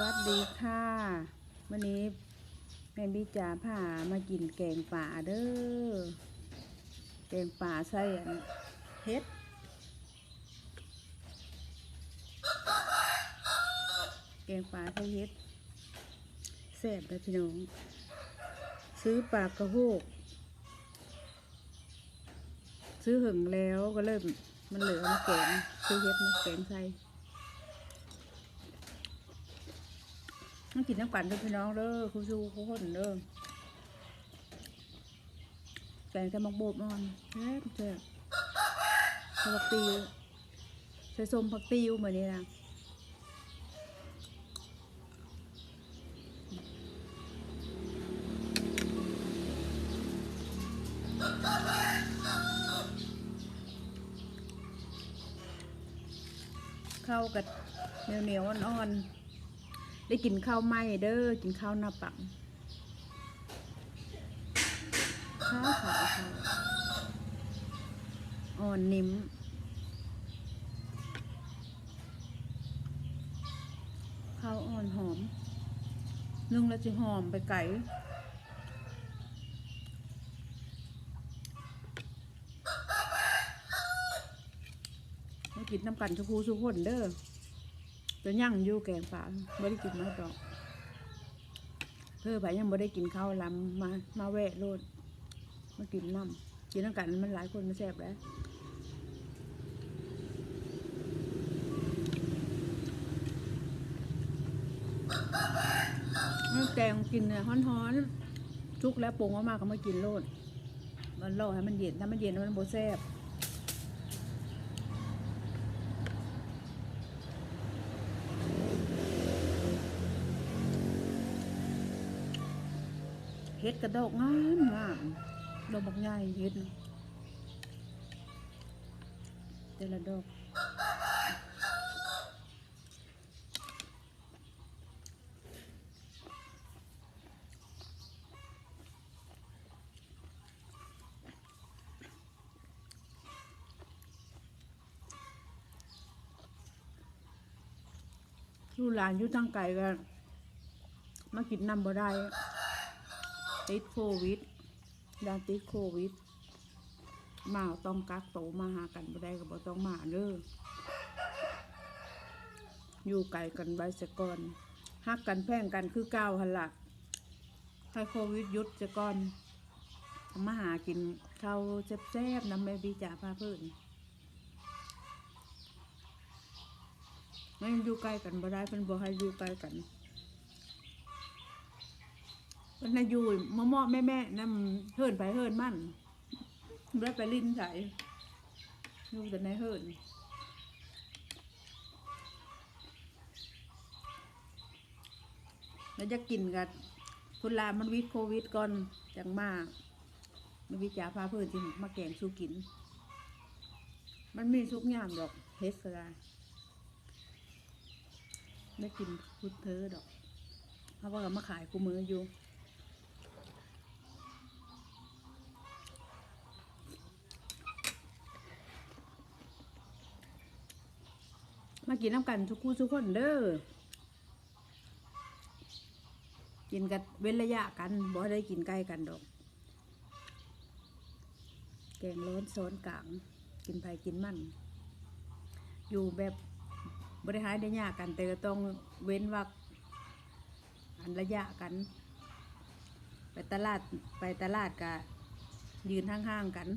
วัสดีค่ะวันนี้แม่บิจ๋าพามากินแกงป่าเด้อแกงป่าใส่เฮ็ดแกงป่าใส่เฮ็ดแซ่บเลยพี่น้อง ซื้อปลากระโฮกซื้อหึงแล้วก็เริ่มมันเหลือมาแกงซื้อเฮ็ดมาแกงใส่ มันกินน้ำกันเด้อพี่น้องเด้อคุณชูคุณคนเด้อแกงแต่มักโบบนอนแซ่บแซ่บใส่ผักติวใส่ส้มผักติวเหมือนนี้นะเข้ากับเหนียวเหนียวอ่อนๆ ได้กินข้าวไหมเด้อกินข้าวหน้าปังข้าวขาวข้าวอ่อนนิ่มข้าวอ่อนหอมนึ่งแล้วจะหอมไปไก่กินน้ำกันชุกคูชุกคนเด้อ จะย่างอยู่แกงป่าไม่ได้กินมาดอกเพื่อไปยังไม่ได้กินข้าวลำมา มาแวะโลดมากินน้ำกินน้ำกันมันหลายคนมันแซ่บแล้วมันแกงกินเนี่ยฮ้อนๆชุกแล้วปรุงออกมาก็มากินโลด มันรอให้มันเย็นถ้ามันเย็นมันโบแซ่บ เฮ็ดกระดอกงามงามดอกบักใหญ่เฮ็ดแต่ละดอกลูกหลานอยู่ทางไกลกันมากินน้ำบ่ได้ ติดโควิดยานติดโควิด มาต้องกักโตมาหากันบ่ได้ก็บ่ต้องมาเด้ออยู่ไกลกันไว้ซะก่อนฮักกันแพงกันคือเก้าวหันละให้โควิดยุดซะก่อนมาหากินข้าวแซ่บๆน้ำแม่บีจ่าพาเพื่อนไม่อยู่ใกล้กันบ่ได้เป็นบ่ให้อยู่ใกล้กัน มันน่ะอยู่มะม่อแม่แม่นั่นเฮิรนไปเฮิรนมั่นได้ไปลิ้นใส่อยู่แต่ในเฮิรนแล้วจะกินกันคุณลามันวิดโควิดก่อนจังมากมันวิจาพาเพื่อนที่มาแกงสู้กิน มันมีทุกอย่างดอกเฮสกาได้กินพุดเธอดอก เพราะว่ามาขายกูมืออยู่ มากินน้ำกันทุกคู่ทุกคนเด้อ กินกันเว้นระยะกัน บ่ได้กินใกล้กันดอก แกงร้อนซ้อนกลาง กินไผ่กินมัน อยู่แบบบริหารได้ยากกัน แต่ก็ต้องเว้นวักอันระยะกัน ไปตลาดไปตลาดกะยืนห่างๆกัน